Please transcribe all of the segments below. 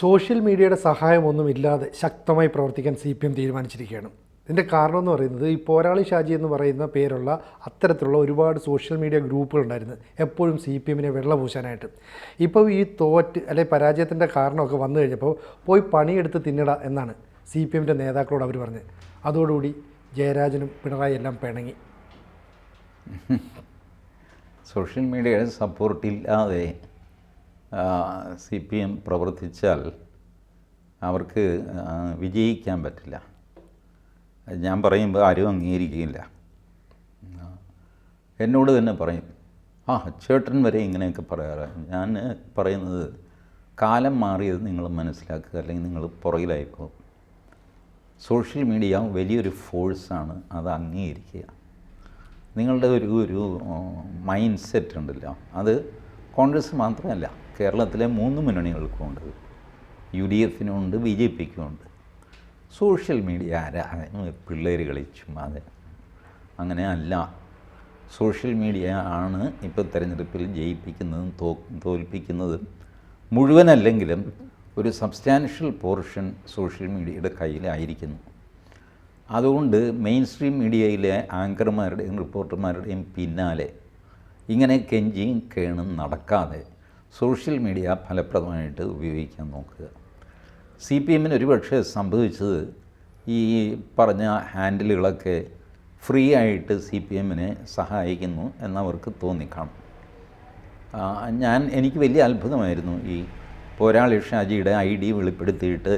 Social മീഡിയയുടെ സഹായമൊന്നും ഇല്ലാതെ ശക്തമായി പ്രവർത്തിക്കാൻ സി പി എം തീരുമാനിച്ചിരിക്കുകയാണ്. ഇതിന്റെ കാരണം എന്ന് പറയുന്നത് ഈ പോരാളി ഷാജി എന്ന് പറയുന്ന പേരുള്ള അത്തരത്തിലുള്ള ഒരുപാട് സോഷ്യൽ മീഡിയ ഗ്രൂപ്പുകൾ ഉണ്ടായിരുന്നു എപ്പോഴും സി പി എമ്മിനെ വെള്ളപൂശാനായിട്ട്. ഇപ്പോൾ ഈ തോറ്റ് അല്ലെ പരാജയത്തിന്റെ കാരണമൊക്കെ വന്നു കഴിഞ്ഞപ്പോൾ പോയി പണിയെടുത്ത് തിന്നിട എന്നാണ് സി പി എമ്മിന്റെ നേതാക്കളോട് അവർ പറഞ്ഞത്. അതോടുകൂടി ജയരാജനും പിണറായി എല്ലാം പിണങ്ങി. സോഷ്യൽ മീഡിയയുടെ സപ്പോർട്ടില്ലാതെ സി പി എം പ്രവർത്തിച്ചാൽ അവർക്ക് വിജയിക്കാൻ പറ്റില്ല. ഞാൻ പറയുമ്പോൾ ആരും അംഗീകരിക്കുകയില്ല. എന്നോട് തന്നെ പറയും ആ ചേട്ടൻ വരെ ഇങ്ങനെയൊക്കെ പറയാറ്. ഞാൻ പറയുന്നത് കാലം മാറിയത് നിങ്ങൾ മനസ്സിലാക്കുക അല്ലെങ്കിൽ നിങ്ങൾ പുറകിലായി സോഷ്യൽ മീഡിയ വലിയൊരു ഫോഴ്സാണ് അത് അംഗീകരിക്കുക. നിങ്ങളുടെ ഒരു ഒരു മൈൻഡ് സെറ്റ് ഉണ്ടല്ലോ അത് കോൺഗ്രസ് മാത്രമല്ല. കേരളത്തിലെ മൂന്ന് മുന്നണികൾക്കും ഉണ്ട് യു ഡി എഫിനുമുണ്ട് ബി ജെ പിക്കും ഉണ്ട് സോഷ്യൽ മീഡിയ ആരാ? പിള്ളേർ കളിച്ചും അതെ. അങ്ങനെ അല്ല. സോഷ്യൽ മീഡിയ ആണ് ഇപ്പോൾ തിരഞ്ഞെടുപ്പിൽ ജയിപ്പിക്കുന്നതും തോ തോൽപ്പിക്കുന്നതും മുഴുവനല്ലെങ്കിലും ഒരു സബ്സ്റ്റാൻഷ്യൽ പോർഷൻ സോഷ്യൽ മീഡിയയുടെ കയ്യിലായിരിക്കുന്നു. അതുകൊണ്ട് മെയിൻ സ്ട്രീം മീഡിയയിലെ ആങ്കർമാരുടെയും റിപ്പോർട്ടർമാരുടെയും പിന്നാലെ ഇങ്ങനെ കെഞ്ചിയും കേണും നടക്കാതെ സോഷ്യൽ മീഡിയ ഫലപ്രദമായിട്ട് ഉപയോഗിക്കാൻ നോക്കുക. സി പി എമ്മിന് ഒരുപക്ഷെ സംഭവിച്ചത് ഈ പറഞ്ഞ ഹാൻഡിലുകളൊക്കെ ഫ്രീ ആയിട്ട് സി പി എമ്മിനെ സഹായിക്കുന്നു എന്നവർക്ക് തോന്നിക്കാണും ഞാൻ എനിക്ക് വലിയ അത്ഭുതമായിരുന്നു ഈ പോരാളി ഷാജിയുടെ ഐ ഡി വെളിപ്പെടുത്തിയിട്ട്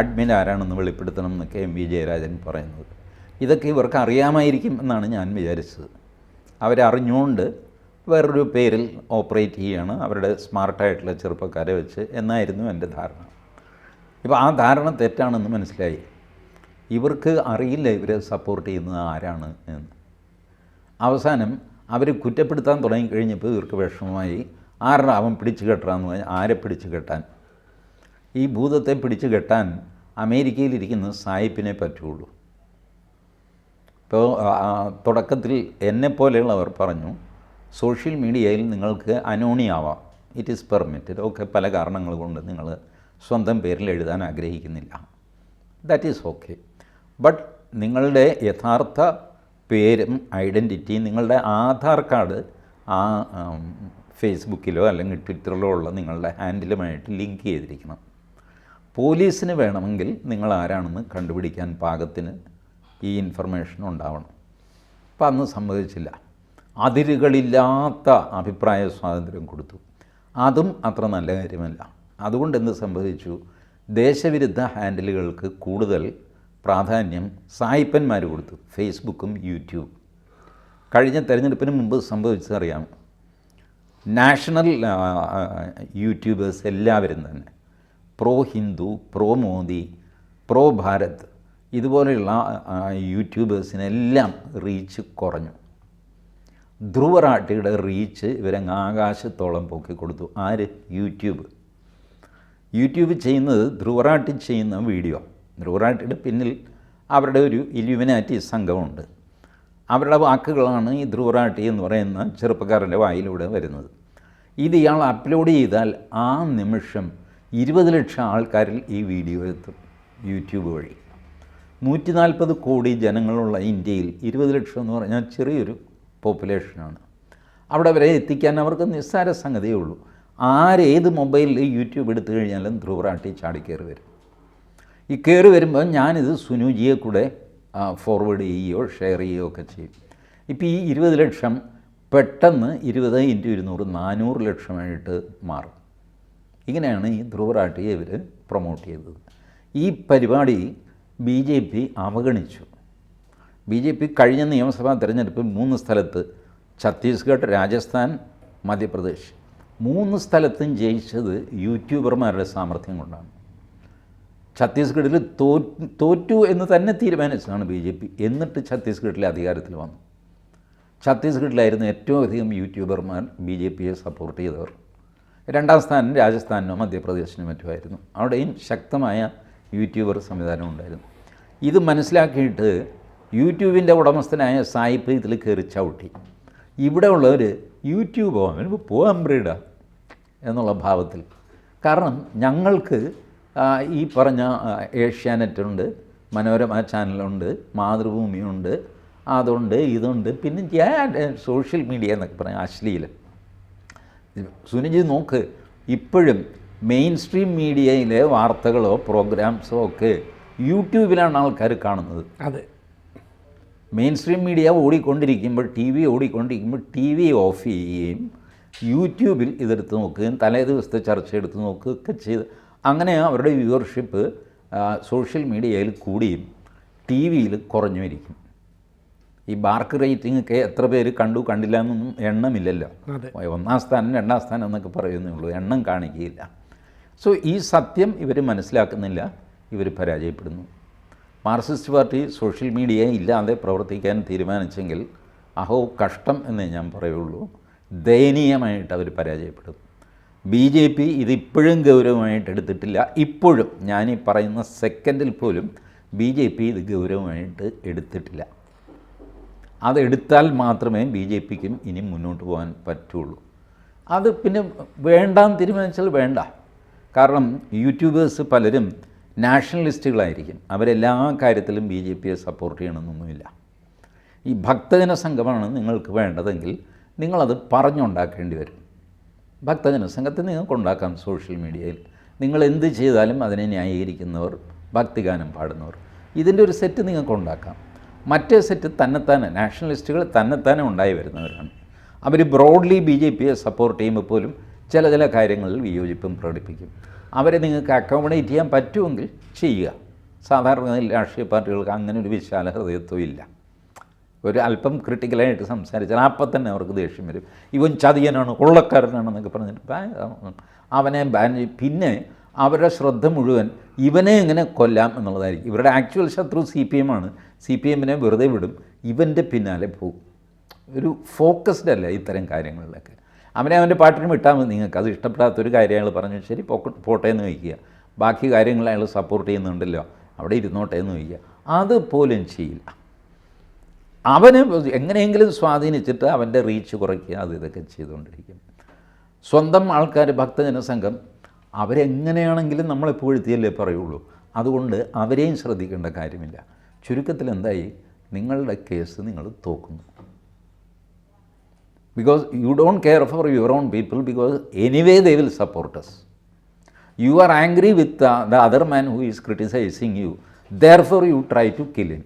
അഡ്മിൻ ആരാണെന്ന് വെളിപ്പെടുത്തണം എന്നൊക്കെ എം വി ജയരാജൻ പറയുന്നത്. ഇതൊക്കെ ഇവർക്ക് അറിയാമായിരിക്കും എന്നാണ് ഞാൻ വിചാരിച്ചത്. അവരറിഞ്ഞുകൊണ്ട് വേറൊരു പേരിൽ ഓപ്പറേറ്റ് ചെയ്യുകയാണ് അവരുടെ സ്മാർട്ടായിട്ടുള്ള ചെറുപ്പക്കാരെ വെച്ച് എന്നായിരുന്നു എന്റെ ധാരണ. ഇപ്പോൾ ആ ധാരണ തെറ്റാണെന്ന് മനസ്സിലായി. ഇവർക്ക് അറിയില്ല ഇവരെ സപ്പോർട്ട് ചെയ്യുന്നത് ആരാണ് എന്ന്. അവസാനം അവർ കുറ്റപ്പെടുത്താൻ തുടങ്ങിക്കഴിഞ്ഞപ്പോൾ ഇവർക്ക് വിഷമമായി ആരുടെ അവൻ പിടിച്ചു കെട്ടാന്ന് പറഞ്ഞാൽ ആരെ പിടിച്ചു കെട്ടാൻ? ഈ ഭൂതത്തെ പിടിച്ചു കെട്ടാൻ അമേരിക്കയിലിരിക്കുന്ന സായിപ്പിനെ പറ്റുള്ളൂ. ഇപ്പോൾ തുടക്കത്തിൽ എന്നെപ്പോലെയുള്ളവർ പറഞ്ഞു സോഷ്യൽ മീഡിയയിൽ നിങ്ങൾക്ക് അനോണിയാവാം. ഇറ്റ് ഈസ് പെർമിറ്റഡ് ഒക്കെ പല കാരണങ്ങൾ കൊണ്ട് നിങ്ങൾ സ്വന്തം പേരിൽ എഴുതാൻ ആഗ്രഹിക്കുന്നില്ല. ദാറ്റ് ഈസ് ഓക്കെ ബട്ട് നിങ്ങളുടെ യഥാർത്ഥ പേരും ഐഡന്റിറ്റിയും നിങ്ങളുടെ ആധാർ കാർഡ് ആ ഫേസ്ബുക്കിലോ അല്ലെങ്കിൽ ട്വിറ്ററിലോ ഉള്ള നിങ്ങളുടെ ഹാൻഡിലുമായിട്ട് ലിങ്ക് ചെയ്തിരിക്കണം. പോലീസിന് വേണമെങ്കിൽ നിങ്ങൾ ആരാണെന്ന് കണ്ടുപിടിക്കാൻ പാകത്തിന് ഈ ഇൻഫർമേഷൻ ഉണ്ടാവണം. അപ്പം അന്ന് സംഭവിച്ചില്ല അതിരുകളില്ലാത്ത അഭിപ്രായ സ്വാതന്ത്ര്യം കൊടുത്തു. അതും അത്ര നല്ല കാര്യമല്ല. അതുകൊണ്ട് എന്ത് സംഭവിച്ചു? ദേശവിരുദ്ധ ഹാൻഡിലുകൾക്ക് കൂടുതൽ പ്രാധാന്യം സായിപ്പന്മാർ കൊടുത്തു ഫേസ്ബുക്കും യൂട്യൂബ്. കഴിഞ്ഞ തെരഞ്ഞെടുപ്പിന് മുമ്പ് സംഭവിച്ചതറിയാം. നാഷണൽ യൂട്യൂബേഴ്സ് എല്ലാവരും തന്നെ pro Hindu pro Modi pro Bharat ഇതുപോലെയുള്ള യൂട്യൂബേഴ്സിനെല്ലാം റീച്ച് കുറഞ്ഞു. ധ്രുവറാട്ടിയുടെ റീച്ച് ഇവരങ്ങ് ആകാശത്തോളം പൊക്കി കൊടുത്തു. ആര്? യൂട്യൂബ്. യൂട്യൂബ് ചെയ്യുന്നത് ധ്രുവറാട്ടി ചെയ്യുന്ന വീഡിയോ. ധ്രുവറാട്ടിയുടെ പിന്നിൽ അവരുടെ ഒരു ഇലുമിനാറ്റി സംഘമുണ്ട്. അവരുടെ വാക്കുകളാണ് ഈ ധ്രുവറാട്ടി എന്ന് പറയുന്ന ചെറുപ്പക്കാരന്റെ വായിലൂടെ വരുന്നത്. ഇത് ഇയാൾ അപ്ലോഡ് ചെയ്താൽ ആ നിമിഷം ഇരുപത് ലക്ഷം ആൾക്കാരിൽ ഈ വീഡിയോ എത്തും യൂട്യൂബ് വഴി. നൂറ്റി നാൽപ്പത് കോടി ജനങ്ങളുള്ള ഇന്ത്യയിൽ ഇരുപത് ലക്ഷം എന്ന് പറഞ്ഞാൽ ചെറിയൊരു പോപ്പുലേഷനാണ്. അവിടെ വരെ എത്തിക്കാൻ അവർക്ക് നിസ്സാര സംഗതിയേ ഉള്ളൂ. ആരേത് മൊബൈലിൽ യൂട്യൂബ് എടുത്തു കഴിഞ്ഞാലും ധ്രുവറാട്ടി ചാടി കയറി വരും. ഈ കയറി വരുമ്പോൾ ഞാനിത് സുനുജിയെ കൂടെ ഫോർവേഡ് ചെയ്യുകയോ ഷെയർ ചെയ്യുകയോ ഒക്കെ ചെയ്യും. ഇപ്പോൾ ഈ ഇരുപത് ലക്ഷം പെട്ടെന്ന് ഇരുപത് ഇന്റു ഇരുന്നൂറ് നാനൂറ് ലക്ഷമായിട്ട് മാറും. ഇങ്ങനെയാണ് ഈ ധ്രുവറാട്ടിയെ ഇവർ പ്രൊമോട്ട് ചെയ്തത്. ഈ പരിപാടി ബി ജെ പി അവഗണിച്ചു. ബി ജെ പി കഴിഞ്ഞ നിയമസഭാ തിരഞ്ഞെടുപ്പിൽ മൂന്ന് സ്ഥലത്ത് ഛത്തീസ്ഗഡ് രാജസ്ഥാൻ മധ്യപ്രദേശ്. മൂന്ന് സ്ഥലത്തും ജയിച്ചത് യൂട്യൂബർമാരുടെ സാമർഥ്യം കൊണ്ടാണ്. ഛത്തീസ്ഗഡിൽ തോറ്റു എന്ന് തന്നെ തീരുമാനിച്ചതാണ് ബി ജെ പി. എന്നിട്ട് ഛത്തീസ്ഗഡിലെ അധികാരത്തിൽ വന്നു. ഛത്തീസ്ഗഡിലായിരുന്നു ഏറ്റവും അധികം യൂട്യൂബർമാർ ബി ജെ പിയെ സപ്പോർട്ട് ചെയ്തവർ. രണ്ടാം സ്ഥാനം രാജസ്ഥാനിനോ മധ്യപ്രദേശിനോ മറ്റുമായിരുന്നു. അവിടെയും ശക്തമായ യൂട്യൂബർ സംവിധാനം ഉണ്ടായിരുന്നു. ഇത് മനസ്സിലാക്കിയിട്ട് യൂട്യൂബിന്റെ ഉടമസ്ഥനായ സായിപ്പ് ഇതിൽ കയറി ചവിട്ടി. ഇവിടെ ഉള്ളവർ യൂട്യൂബോ അവന് പോകാൻ ബ്രീഡ എന്നുള്ള ഭാവത്തിൽ. കാരണം ഞങ്ങൾക്ക് ഈ പറഞ്ഞ ഏഷ്യാനെറ്റുണ്ട് മനോരമ ചാനലുണ്ട് മാതൃഭൂമിയുണ്ട് അതുണ്ട് ഇതുണ്ട് പിന്നെ ഞാൻ സോഷ്യൽ മീഡിയ എന്നൊക്കെ പറയാം അശ്ലീലം സുനിജി നോക്ക് ഇപ്പോഴും മെയിൻ സ്ട്രീം മീഡിയയിലെ വാർത്തകളോ പ്രോഗ്രാംസോ ഒക്കെ യൂട്യൂബിലാണ് ആൾക്കാർ കാണുന്നത്. അതെ. മെയിൻ സ്ട്രീം മീഡിയ ഓടിക്കൊണ്ടിരിക്കുമ്പോൾ ടി വി ഓടിക്കൊണ്ടിരിക്കുമ്പോൾ ടി വി ഓഫ് ചെയ്യുകയും യൂട്യൂബിൽ ഇതെടുത്ത് നോക്കുകയും തലേ ദിവസത്തെ ചർച്ച എടുത്ത് നോക്കുകയൊക്കെ ചെയ്ത് അങ്ങനെ അവരുടെ വ്യൂവർഷിപ്പ് സോഷ്യൽ മീഡിയയിൽ കൂടിയും ടി വിയിൽ കുറഞ്ഞു വരിക്കും ഈ ബാർക്ക് റേറ്റിംഗ് ഒക്കെ എത്ര പേര് കണ്ടു കണ്ടില്ല എന്നൊന്നും എണ്ണമില്ലല്ലോ. ഒന്നാം സ്ഥാനം രണ്ടാം സ്ഥാനം എന്നൊക്കെ പറയുന്നേ ഉള്ളൂ. എണ്ണം കാണിക്കുകയില്ല. സോ ഈ സത്യം ഇവർ മനസ്സിലാക്കുന്നില്ല ഇവർ പരാജയപ്പെടുന്നു. മാർക്സിസ്റ്റ് പാർട്ടി സോഷ്യൽ മീഡിയ ഇല്ലാതെ പ്രവർത്തിക്കാൻ തീരുമാനിച്ചെങ്കിൽ അഹോ കഷ്ടം എന്നേ ഞാൻ പറയുള്ളൂ. ദയനീയമായിട്ട് അവർ പരാജയപ്പെടും. ബി ജെ പി ഇതിപ്പോഴും ഗൗരവമായിട്ട് എടുത്തിട്ടില്ല. ഇപ്പോഴും ഞാൻ ഈ പറയുന്ന സെക്കൻഡിൽ പോലും ബി ജെ പി ഇത് ഗൗരവമായിട്ട് എടുത്തിട്ടില്ല. അതെടുത്താൽ മാത്രമേ ബി ജെ പിക്കും ഇനി മുന്നോട്ട് പോകാൻ പറ്റുള്ളൂ. അത് പിന്നെ വേണ്ടാന്ന് തീരുമാനിച്ചാൽ വേണ്ട. കാരണം യൂട്യൂബേഴ്സ് പലരും നാഷണലിസ്റ്റുകളായിരിക്കും. അവരെല്ലാ കാര്യത്തിലും ബി ജെ പിയെ സപ്പോർട്ട് ചെയ്യണമെന്നൊന്നുമില്ല. ഈ ഭക്തജന സംഘമാണ് നിങ്ങൾക്ക് വേണ്ടതെങ്കിൽ നിങ്ങളത് പറഞ്ഞുണ്ടാക്കേണ്ടി വരും. ഭക്തജന സംഘത്തെ നിങ്ങൾക്ക് ഉണ്ടാക്കാം സോഷ്യൽ മീഡിയയിൽ. നിങ്ങൾ എന്ത് ചെയ്താലും അതിനെ ന്യായീകരിക്കുന്നവർ ഭക്തിഗാനം പാടുന്നവർ. ഇതിന്റെ ഒരു സെറ്റ് നിങ്ങൾക്ക് ഉണ്ടാക്കാം. മറ്റേ സെറ്റ് തന്നെത്താനെ നാഷണലിസ്റ്റുകൾ തന്നെത്താനെ ഉണ്ടായി വരുന്നവരാണ്. അവർ ബ്രോഡ്ലി ബി ജെ പിയെ സപ്പോർട്ട് ചെയ്യുമ്പോൾ പോലും ചില ചില കാര്യങ്ങളിൽ വിയോജിപ്പും പ്രകടിപ്പിക്കും. അവരെ നിങ്ങൾക്ക് അക്കോമഡേറ്റ് ചെയ്യാൻ പറ്റുമെങ്കിൽ ചെയ്യുക. സാധാരണ രാഷ്ട്രീയ പാർട്ടികൾക്ക് അങ്ങനെ ഒരു വിശാല ഹൃദയത്വം ഇല്ല. ഒരു അല്പം ക്രിട്ടിക്കലായിട്ട് സംസാരിച്ചാൽ അപ്പം തന്നെ അവർക്ക് ദേഷ്യം വരും. ഇവൻ ചതിയനാണ് കൊള്ളക്കാരനാണെന്നൊക്കെ പറഞ്ഞിട്ട് അവനെ ബാൻ പിന്നെ അവരുടെ ശ്രദ്ധ മുഴുവൻ ഇവനെ എങ്ങനെ കൊല്ലാം എന്നുള്ളതായിരിക്കും. ഇവരുടെ ആക്ച്വൽ ശത്രു സി പി എം ആണ്. സി പി എമ്മിനെ വെറുതെ വിടും. ഇവന്റെ പിന്നാലെ പോകും ഒരു ഫോക്കസ്ഡ് അല്ല ഇത്തരം കാര്യങ്ങളിലൊക്കെ. അവനെ അവന്റെ പാട്ടിനും ഇട്ടാൽ മതി നിങ്ങൾക്ക്. അത് ഇഷ്ടപ്പെടാത്തൊരു കാര്യം അയാൾ പറഞ്ഞു ശരി പോട്ടെ എന്ന് വയ്ക്കുക. ബാക്കി കാര്യങ്ങൾ അയാൾ സപ്പോർട്ട് ചെയ്യുന്നുണ്ടല്ലോ. അവിടെ ഇരുന്നോട്ടെ എന്ന് വയ്ക്കുക. അതുപോലും ചെയ്യില്ല. അവന് എങ്ങനെയെങ്കിലും സ്വാധീനിച്ചിട്ട് അവന്റെ റീച്ച് കുറയ്ക്കുക അത് ഇതൊക്കെ ചെയ്തുകൊണ്ടിരിക്കും. സ്വന്തം ആൾക്കാർ ഭക്തജന സംഘം അവരെങ്ങനെയാണെങ്കിലും നമ്മളെ പുകഴ്ത്തിയല്ലേ പറയുള്ളൂ. അതുകൊണ്ട് അവരെയും ശ്രദ്ധിക്കേണ്ട കാര്യമില്ല. ചുരുക്കത്തിൽ എന്തായി? നിങ്ങളുടെ കേസ് നിങ്ങൾ തോക്കുന്നു. Because you don't care for your own people because anyway they will support us. You are angry with uh, the other man who is criticizing you. Therefore you try to kill him.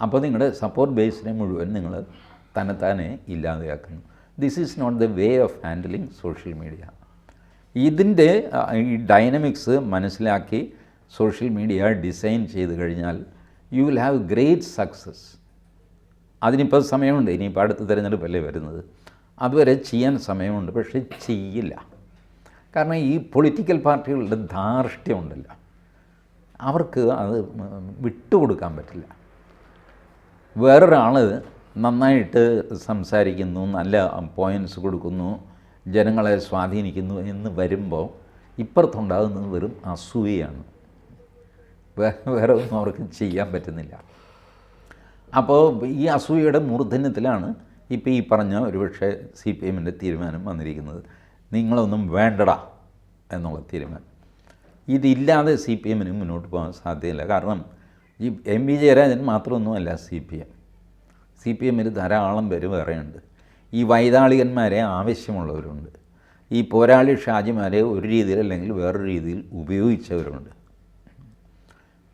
അപ്പോൾ നിങ്ങളുടെ support ബേസിനെ മുഴുവൻ നിങ്ങൾ തന്നെത്താനെ ഇല്ലാതെയാക്കുന്നു. This is not the way of handling social media ഇതിന്റെ ഈ dynamics മനസ്സിലാക്കി social media design ചെയ്ത് കഴിഞ്ഞാൽ you will have great success അതിനിപ്പോൾ സമയമുണ്ട്. ഇനിയിപ്പോൾ അടുത്ത തിരഞ്ഞെടുപ്പല്ലേ വരുന്നത്. അതുവരെ ചെയ്യാൻ സമയമുണ്ട്. പക്ഷേ ചെയ്യില്ല. കാരണം ഈ പൊളിറ്റിക്കൽ പാർട്ടികളുടെ ധാർഷ്ട്യമുണ്ടല്ലോ. അവർക്ക് അത് വിട്ടുകൊടുക്കാൻ പറ്റില്ല. വേറൊരാൾ നന്നായിട്ട് സംസാരിക്കുന്നു നല്ല പോയിന്റ്സ് കൊടുക്കുന്നു ജനങ്ങളെ സ്വാധീനിക്കുന്നു എന്ന് വരുമ്പോൾ ഇപ്പുറത്തുണ്ടാകുന്നത് വെറും അസൂയയാണ്. വേറെ ഒന്നും അവർക്ക് ചെയ്യാൻ പറ്റുന്നില്ല. അപ്പോൾ ഈ അസൂയയുടെ മൂർധന്യത്തിലാണ് ഇപ്പോൾ ഈ പറഞ്ഞ ഒരുപക്ഷെ സി പി എമ്മിന്റെ തീരുമാനം വന്നിരിക്കുന്നത്. നിങ്ങളൊന്നും വേണ്ടടാ എന്നുള്ള തീരുമാനം. ഇതില്ലാതെ സി പി എമ്മിന് മുന്നോട്ട് പോകാൻ സാധ്യതയില്ല. കാരണം ഈ എം വി ജയരാജൻ മാത്രമൊന്നുമല്ല C P M. C P എമ്മിൽ ധാരാളം പേര് വേറെയുണ്ട്. ഈ വൈതാളികന്മാരെ ആവശ്യമുള്ളവരുണ്ട്. ഈ പോരാളി ഷാജിമാരെ ഒരു രീതിയിൽ അല്ലെങ്കിൽ വേറൊരു രീതിയിൽ ഉപയോഗിച്ചവരുണ്ട്.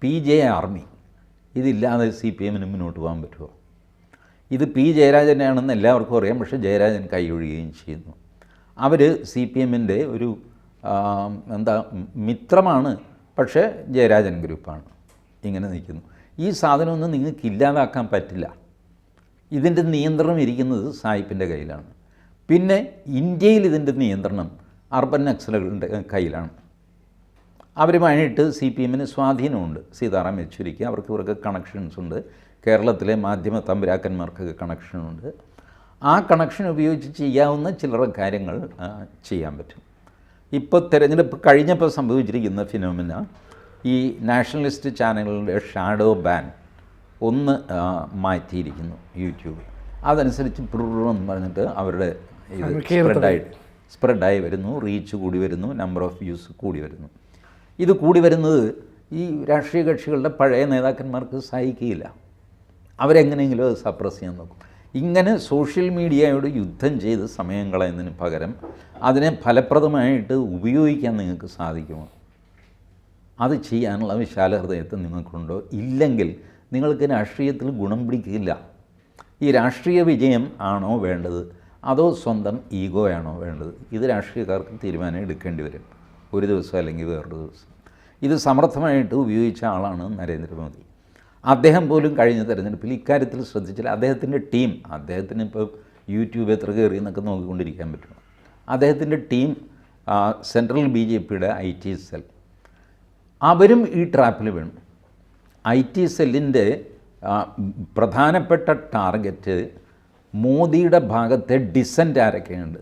പി ജെ ആർമി ഇതില്ലാതെ സി പി എമ്മിന് മുന്നോട്ട് പോകാൻ പറ്റുമോ? ഇത് പി ജയരാജനെയാണെന്ന് എല്ലാവർക്കും അറിയാം പക്ഷേ ജയരാജൻ കൈയൊഴിയുകയും ചെയ്യുന്നു. അവർ സി പി എമ്മിന്റെ ഒരു എന്താ മിത്രമാണ് പക്ഷേ ജയരാജൻ ഗ്രൂപ്പാണ്. ഇങ്ങനെ നിൽക്കുന്നു. ഈ സാധനമൊന്നും നിങ്ങൾക്ക് ഇല്ലാതാക്കാൻ പറ്റില്ല. ഇതിന്റെ നിയന്ത്രണം ഇരിക്കുന്നത് സായിപ്പിന്റെ കയ്യിലാണ്. പിന്നെ ഇന്ത്യയിൽ ഇതിന്റെ നിയന്ത്രണം അർബൻ നക്സലുകളുടെ കയ്യിലാണ്. അവരുമായിട്ട് സി പി എമ്മിന് സ്വാധീനമുണ്ട്. സീതാറാം യെച്ചൂരിക്ക് അവർക്ക് ഇവർക്ക് കണക്ഷൻസ് ഉണ്ട്. കേരളത്തിലെ മാധ്യമ തമ്പുരാക്കന്മാർക്കൊക്കെ കണക്ഷനുണ്ട് ആ കണക്ഷൻ ഉപയോഗിച്ച് ചെയ്യാവുന്ന ചില്ലറ കാര്യങ്ങൾ ചെയ്യാൻ പറ്റും. ഇപ്പോൾ തിരഞ്ഞെടുപ്പ് കഴിഞ്ഞപ്പോൾ സംഭവിച്ചിരിക്കുന്ന ഫിനോമിന ഈ നാഷണലിസ്റ്റ് ചാനലുകളുടെ ഷാഡോ ബാൻ ഒന്ന് മാറ്റിയിരിക്കുന്നു യൂട്യൂബ് അതനുസരിച്ച് എന്ന് പറഞ്ഞിട്ട് അവരുടെ ഇത് സ്പ്രെഡായി സ്പ്രെഡായിട്ട് സ്പ്രെഡായി വരുന്നു. റീച്ച് കൂടി വരുന്നു. നമ്പർ ഓഫ് വ്യൂസ് കൂടി വരുന്നു. ഇത് കൂടി വരുന്നത് ഈ രാഷ്ട്രീയ കക്ഷികളുടെ പഴയ നേതാക്കന്മാർക്ക് സഹിക്കുകയില്ല. അവരെങ്ങനെയെങ്കിലും അത് സപ്രസ് ചെയ്യാൻ നോക്കും. ഇങ്ങനെ സോഷ്യൽ മീഡിയയോട് യുദ്ധം ചെയ്ത് സമയം കളയുന്നതിന് പകരം അതിനെ ഫലപ്രദമായിട്ട് ഉപയോഗിക്കാൻ നിങ്ങൾക്ക് സാധിക്കുമോ? അത് ചെയ്യാനുള്ള വിശാല ഹൃദയത്തെ നിങ്ങൾക്കുണ്ടോ? ഇല്ലെങ്കിൽ നിങ്ങൾക്ക് രാഷ്ട്രീയത്തിൽ ഗുണം പിടിക്കില്ല. ഈ രാഷ്ട്രീയ വിജയം ആണോ വേണ്ടത്? അതോ സ്വന്തം ഈഗോയാണോ വേണ്ടത്? ഇത് രാഷ്ട്രീയക്കാർക്ക് തീരുമാനം എടുക്കേണ്ടി വരും. ഒരു ദിവസം അല്ലെങ്കിൽ വേറൊരു ദിവസം. ഇത് സമർത്ഥമായിട്ട് ഉപയോഗിച്ച ആളാണ് നരേന്ദ്രമോദി. അദ്ദേഹം പോലും കഴിഞ്ഞ തെരഞ്ഞെടുപ്പിൽ ഇക്കാര്യത്തിൽ ശ്രദ്ധിച്ചില്ല. അദ്ദേഹത്തിന്റെ ടീം അദ്ദേഹത്തിന് ഇപ്പോൾ യൂട്യൂബ് എത്ര കയറി എന്നൊക്കെ നോക്കിക്കൊണ്ടിരിക്കാൻ പറ്റും. അദ്ദേഹത്തിന്റെ ടീം സെൻട്രൽ ബി ജെ പിയുടെ ഐ ടി സെൽ. അവരും ഈ ട്രാപ്പിൽ വീണു. ഐ ടി സെല്ലിന്റെ പ്രധാനപ്പെട്ട ടാർഗറ്റ് മോദിയുടെ ഭാഗത്തെ ഡിസന്റ് ആരൊക്കെയുണ്ട്?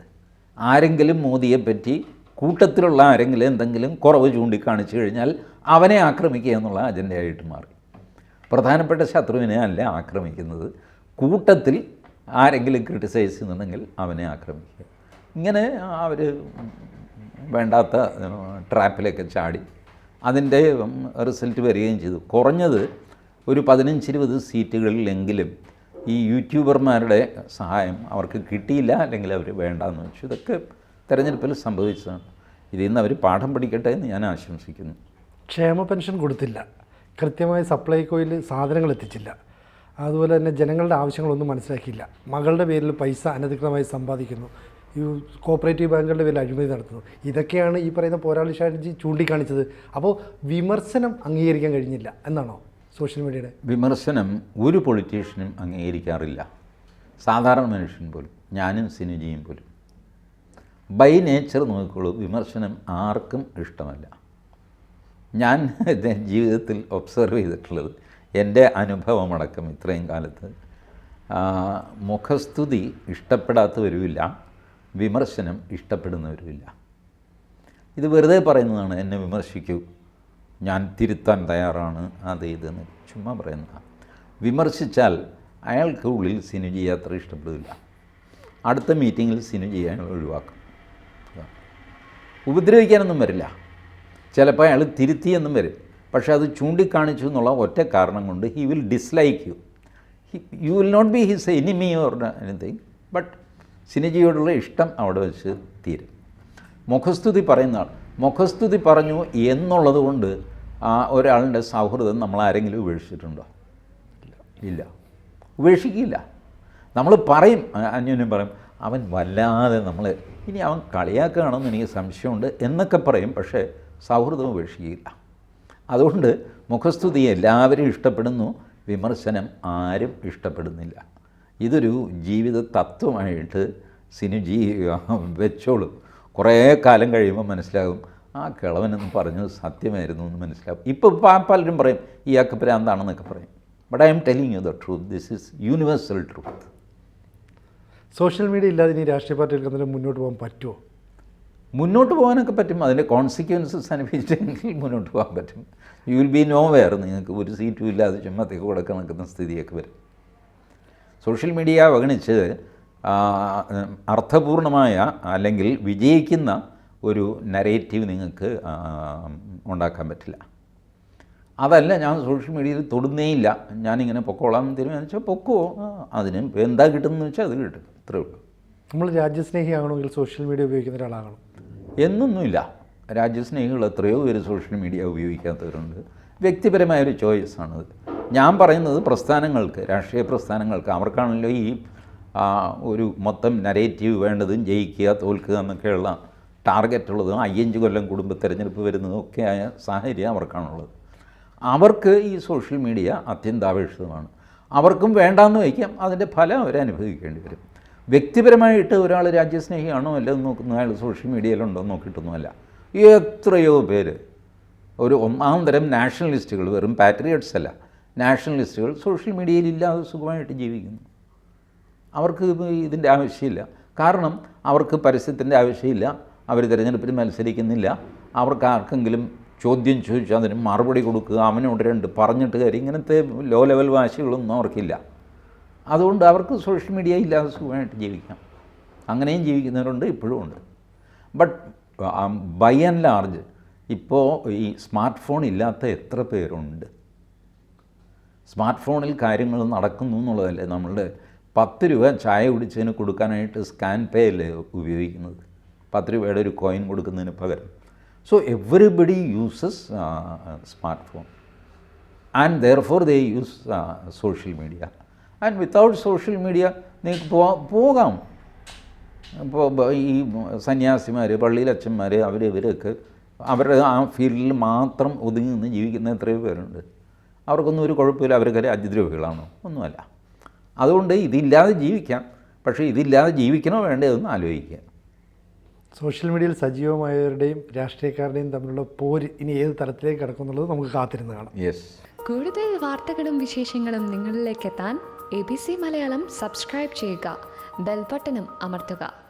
ആരെങ്കിലും മോദിയെ പറ്റി കൂട്ടത്തിലുള്ള ആരെങ്കിലും എന്തെങ്കിലും കുറവ് ചൂണ്ടിക്കാണിച്ചു കഴിഞ്ഞാൽ അവനെ ആക്രമിക്കുക എന്നുള്ള അജണ്ടയായിട്ട് മാറി. പ്രധാനപ്പെട്ട ശത്രുവിനെ അല്ല ആക്രമിക്കുന്നത്. കൂട്ടത്തിൽ ആരെങ്കിലും ക്രിട്ടിസൈസ് ചെയ്യുന്നുണ്ടെങ്കിൽ അവനെ ആക്രമിക്കുക. ഇങ്ങനെ അവർ വേണ്ടാത്ത ട്രാപ്പിലൊക്കെ ചാടി അതിന്റെ റിസൾട്ട് വരികയും ചെയ്തു. കുറഞ്ഞത് ഒരു പതിനഞ്ചിരുപത് സീറ്റുകളിലെങ്കിലും ഈ യൂട്യൂബർമാരുടെ സഹായം അവർക്ക് കിട്ടിയില്ല അല്ലെങ്കിൽ അവർ വേണ്ടാന്ന് വെച്ചു. ഇതൊക്കെ തെരഞ്ഞെടുപ്പിൽ സംഭവിച്ചതാണ്. ഇതിൽ നിന്ന് അവർ പാഠം പഠിക്കട്ടെ എന്ന് ഞാൻ ആശംസിക്കുന്നു. ക്ഷേമ പെൻഷൻ കൊടുത്തില്ല. കൃത്യമായി സപ്ലൈകോയിൽ സാധനങ്ങൾ എത്തിച്ചില്ല. അതുപോലെ തന്നെ ജനങ്ങളുടെ ആവശ്യങ്ങളൊന്നും മനസ്സിലാക്കിയില്ല. മകളുടെ പേരിൽ പൈസ അനധികൃതമായി സമ്പാദിക്കുന്നു. ഈ കോപ്പറേറ്റീവ് ബാങ്കുകളുടെ പേരിൽ അഴിമതി നടത്തുന്നു. ഇതൊക്കെയാണ് ഈ പറയുന്ന പോരാളി ഷാജി ചൂണ്ടിക്കാണിച്ചത്. അപ്പോൾ വിമർശനം അംഗീകരിക്കാൻ കഴിഞ്ഞില്ല എന്നാണോ സോഷ്യൽ മീഡിയയുടെ? വിമർശനം ഒരു പൊളിറ്റീഷ്യനും അംഗീകരിക്കാറില്ല. സാധാരണ മനുഷ്യൻ പോലും ഞാനും സിനുജിയും പോലും. ബൈ നേച്ചർ നോക്കിക്കോളൂ വിമർശനം ആർക്കും ഇഷ്ടമല്ല. ഞാൻ ജീവിതത്തിൽ ഒബ്സർവ് ചെയ്തിട്ടുള്ളത് എന്റെ അനുഭവമടക്കം ഇത്രയും കാലത്ത്. മുഖസ്തുതി ഇഷ്ടപ്പെടാത്തവരുമില്ല വിമർശനം ഇഷ്ടപ്പെടുന്നവരുമില്ല. ഇത് വെറുതെ പറയുന്നതാണ് എന്നെ വിമർശിക്കൂ ഞാൻ തിരുത്താൻ തയ്യാറാണ് അത് ഇതെന്ന് ചുമ്മാ പറയുന്നതാണ് വിമർശിച്ചാൽ അയാൾക്ക് ഉള്ളിൽ സിനുജി അത്ര ഇഷ്ടപ്പെടില്ല. അടുത്ത മീറ്റിങ്ങിൽ സിനുജി അയാൾ ഒഴിവാക്കും. ഉപദ്രവിക്കാനൊന്നും വരില്ല. ചിലപ്പോൾ അയാൾ തിരുത്തിയെന്നും വരും. പക്ഷെ അത് ചൂണ്ടിക്കാണിച്ചു എന്നുള്ള ഒറ്റ കാരണം കൊണ്ട് he will dislike you you will not be his enemy or anything but സിനിജിയോടുള്ള ഇഷ്ടം അവിടെ വെച്ച് തീരും. മുഖസ്തുതി പറയുന്ന ആൾ മുഖസ്തുതി പറഞ്ഞു എന്നുള്ളത് കൊണ്ട് ആ ഒരാളുടെ സൗഹൃദം നമ്മൾ ആരെങ്കിലും ഉപേക്ഷിച്ചിട്ടുണ്ടോ? ഇല്ല. ഉപേക്ഷിക്കില്ല നമ്മൾ പറയും അന്യോന്യം പറയും അവൻ വല്ലാതെ നമ്മൾ ഇനി അവൻ കളിയാക്കുകയാണെന്ന് എനിക്ക് സംശയമുണ്ട് എന്നൊക്കെ പറയും പക്ഷേ സൗഹൃദം ഉപേക്ഷിക്കില്ല അതുകൊണ്ട് മുഖസ്തുതി എല്ലാവരും ഇഷ്ടപ്പെടുന്നു വിമർശനം ആരും ഇഷ്ടപ്പെടുന്നില്ല. ഇതൊരു ജീവിത തത്വമായിട്ട് സിനുജി വെച്ചോളും. കുറേ കാലം കഴിയുമ്പോൾ മനസ്സിലാകും ആ കിളവനെന്ന് പറഞ്ഞത് സത്യമായിരുന്നു എന്ന് മനസ്സിലാകും. ഇപ്പോൾ പലരും പറയും ഇയാൾക്ക് ഭ്രാന്താണെന്നൊക്കെ പറയും. But I'm telling you the truth this is universal truth social media ഇല്ലാതെ ഇനി രാഷ്ട്രീയ പാർട്ടികൾക്ക് എന്തെങ്കിലും മുന്നോട്ട് പോകാൻ പറ്റുമോ? മുന്നോട്ട് പോകാനൊക്കെ പറ്റും. അതിന്റെ കോൺസിക്വൻസസ് അനുഭവിച്ചിട്ടെങ്കിൽ മുന്നോട്ട് പോകാൻ പറ്റും. You will be nowhere നിങ്ങൾക്ക് ഒരു സീറ്റും ഇല്ലാതെ ചുമ്മാത്തേക്ക് കൊടുക്കാൻ നിൽക്കുന്ന സ്ഥിതിയൊക്കെ വരും. സോഷ്യൽ മീഡിയ അവഗണിച്ച് അർത്ഥപൂർണമായ അല്ലെങ്കിൽ വിജയിക്കുന്ന ഒരു നരേറ്റീവ് നിങ്ങൾക്ക് ഉണ്ടാക്കാൻ പറ്റില്ല. അതല്ല ഞാൻ സോഷ്യൽ മീഡിയയിൽ തൊടുന്നേയില്ല ഞാനിങ്ങനെ പൊക്കോളാം തീരുമാനിച്ചാൽ പൊക്കോ. അതിന് എന്താ കിട്ടുന്നത് വെച്ചാൽ അത് കിട്ടും. ഇത്രേ ഉള്ളൂ. നമ്മൾ രാജ്യസ്നേഹിയാകണമെങ്കിൽ സോഷ്യൽ മീഡിയ ഉപയോഗിക്കുന്ന ഒരാളാകണം. എന്നൊന്നുമില്ല. രാജ്യസ്നേഹികൾ എത്രയോ പേര് സോഷ്യൽ മീഡിയ ഉപയോഗിക്കാത്തവരുണ്ട്. വ്യക്തിപരമായ ഒരു ചോയ്സാണത് ഞാൻ പറയുന്നത് പ്രസ്ഥാനങ്ങൾക്ക് രാഷ്ട്രീയ പ്രസ്ഥാനങ്ങൾക്ക്. അവർക്കാണല്ലോ ഈ ഒരു മൊത്തം നരേറ്റീവ് വേണ്ടതും ജയിക്കുക തോൽക്കുക എന്നൊക്കെയുള്ള ടാർഗറ്റുള്ളതും അയ്യഞ്ച് കൊല്ലം കുടുംബ തിരഞ്ഞെടുപ്പ് വരുന്നതും ഒക്കെ ആയ സാഹചര്യം അവർക്കാണുള്ളത്. അവർക്ക് ഈ സോഷ്യൽ മീഡിയ അത്യന്താപേക്ഷിതമാണ്. അവർക്കും വേണ്ടാന്ന് വയ്ക്കാം. അതിന്റെ ഫലം അവരനുഭവിക്കേണ്ടി വരും. വ്യക്തിപരമായിട്ട് ഒരാൾ രാജ്യസ്നേഹിയാണോ അല്ലെന്ന് നോക്കുന്ന അയാൾ സോഷ്യൽ മീഡിയയിലുണ്ടോ നോക്കിയിട്ടൊന്നുമല്ല. എത്രയോ പേര്. ഒരു ഒന്നാം തരം നാഷണലിസ്റ്റുകൾ വെറും പാട്രിയറ്റ്സ് അല്ല. നാഷണലിസ്റ്റുകൾ സോഷ്യൽ മീഡിയയിൽ ഇല്ലാതെ സുഖമായിട്ട് ജീവിക്കുന്നു. അവർക്ക് ഇത് ഇതിന്റെ ആവശ്യമില്ല. കാരണം അവർക്ക് പരസ്യത്തിന്റെ ആവശ്യമില്ല. അവർ തിരഞ്ഞെടുപ്പിൽ മത്സരിക്കുന്നില്ല. അവർക്ക് ആർക്കെങ്കിലും ചോദ്യം ചോദിച്ചാൽ അതിന് മറുപടി കൊടുക്കുക അവനോട് രണ്ട് പറഞ്ഞിട്ട് കാര്യം ഇങ്ങനത്തെ ലോ ലെവൽ വാശികളൊന്നും അവർക്കില്ല. അതുകൊണ്ട് അവർക്ക് സോഷ്യൽ മീഡിയ ഇല്ലാതെ സുഖമായിട്ട് ജീവിക്കാം. അങ്ങനെയും ജീവിക്കുന്നവരുണ്ട് ഇപ്പോഴും ഉണ്ട്. ബട്ട് ബൈ ആൻഡ് ലാർജ് ഇപ്പോൾ ഈ സ്മാർട്ട് ഫോൺ ഇല്ലാത്ത എത്ര പേരുണ്ട്? സ്മാർട്ട് ഫോണിൽ കാര്യങ്ങൾ നടക്കുന്നു എന്നുള്ളതല്ലേ നമ്മളുടെ പത്ത് രൂപ ചായ കുടിച്ചതിന് കൊടുക്കാനായിട്ട് സ്കാൻ പേ അല്ലേ ഉപയോഗിക്കുന്നത്? പത്ത് രൂപയുടെ ഒരു കോയിൻ കൊടുക്കുന്നതിന് പകരം. So everybody uses smart phone and therefore they use social media and without social media നിങ്ങൾക്ക് പോകാം. ഇപ്പോൾ ഈ സന്യാസിമാർ പള്ളിയിലച്ഛന്മാർ അവർ ഇവരൊക്കെ അവരുടെ ആ ഫീൽഡിൽ മാത്രം ഒതുങ്ങി നിന്ന് ജീവിക്കുന്ന എത്രയോ പേരുണ്ട്. അവർക്കൊന്നും ഒരു കുഴപ്പമില്ല അവരൊക്കെ രാജ്യദ്രോഹികളാണോ ഒന്നുമല്ല. അതുകൊണ്ട് ഇതില്ലാതെ ജീവിക്കാം. പക്ഷേ ഇതില്ലാതെ ജീവിക്കണോ വേണ്ടതെന്ന് ആലോചിക്കുക. സോഷ്യൽ മീഡിയയിൽ സജീവമായവരുടെയും രാഷ്ട്രീയക്കാരുടെയും തമ്മിലുള്ള പോര് ഇനി ഏത് തരത്തിലേക്ക് കിടക്കുന്നുള്ളത് നമുക്ക് കാത്തിരുന്ന് കാണാം. യെസ് കൂടുതൽ വാർത്തകളും വിശേഷങ്ങളും നിങ്ങളിലേക്ക് എത്താൻ A B C Malayalam subscribe ചെയ്യുക. ബെൽബട്ടനും അമർത്തുക.